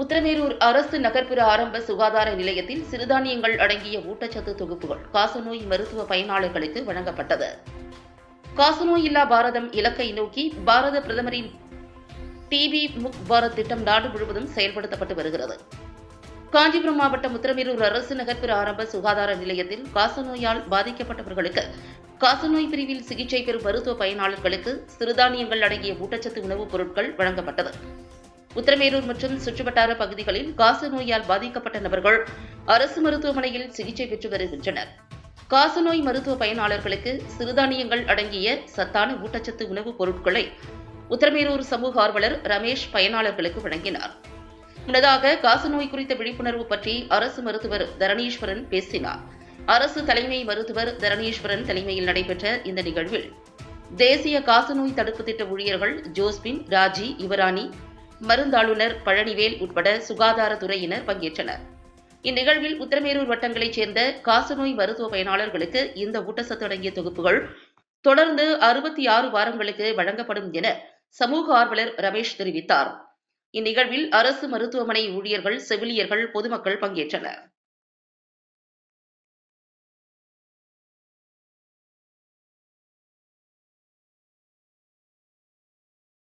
உத்தரமேரூர் அரசு நகர்ப்புற ஆரம்ப சுகாதார நிலையத்தில் சிறுதானியங்கள் அடங்கிய ஊட்டச்சத்து தொகுப்புகள் காசநோய் மருத்துவ பயனாளர்களுக்கு வழங்கப்பட்டது. காசநோய் இல்லா பாரதம் இலக்கை நோக்கி பாரத பிரதமரின் டிபி முக் பாரத் திட்டம் நாடு முழுவதும் செயல்படுத்தப்பட்டு வருகிறது. காஞ்சிபுரம் மாவட்டம் உத்தரமேரூர் அரசு நகர்ப்புற ஆரம்ப சுகாதார நிலையத்தில் காசநோயால் பாதிக்கப்பட்டவர்களுக்கு காசநோய் பிரிவில் சிகிச்சை பெறும் மருத்துவ பயனாளர்களுக்கு சிறுதானியங்கள் அடங்கிய ஊட்டச்சத்து உணவுப் பொருட்கள் வழங்கப்பட்டது. உத்தரமேரூர் மற்றும் சுற்றுவட்டார பகுதிகளில் காசநோயால் பாதிக்கப்பட்ட நபர்கள் அரசு மருத்துவமனையில் சிகிச்சை பெற்று வருகின்றனர். காசநோய் மருத்துவ பயனாளர்களுக்கு சிறுதானியங்கள் அடங்கிய சத்தான ஊட்டச்சத்து உணவுப் பொருட்களை உத்தரமேரூர் சமூக ஆர்வலர் ரமேஷ் பயனாளர்களுக்கு வழங்கினார். முன்னதாக காசநோய் குறித்த விழிப்புணர்வு பற்றி அரசு மருத்துவர் தரணீஸ்வரன் பேசினார். அரசு தலைமை மருத்துவர் தரணீஸ்வரன் தலைமையில் நடைபெற்ற இந்த நிகழ்வில் தேசிய காசநோய் தடுப்பு திட்ட ஊழியர்கள் ஜோஸ்பின் ராஜி யுவராணி மருந்தாளுநர் பழனிவேல் உட்பட சுகாதாரத்துறையினர் பங்கேற்றனர். இந்நிகழ்வில் உத்தரமேரூர் வட்டங்களைச் சேர்ந்த காசநோய் மருத்துவ பயனாளர்களுக்கு இந்த ஊட்டச்சத்து அடங்கிய தொகுப்புகள் தொடர்ந்து அறுபத்தி ஆறு வாரங்களுக்கு வழங்கப்படும் என சமூக ஆர்வலர் ரமேஷ் தெரிவித்தார். இந்நிகழ்வில் அரசு மருத்துவமனை ஊழியர்கள் செவிலியர்கள் பொதுமக்கள் பங்கேற்றனர்.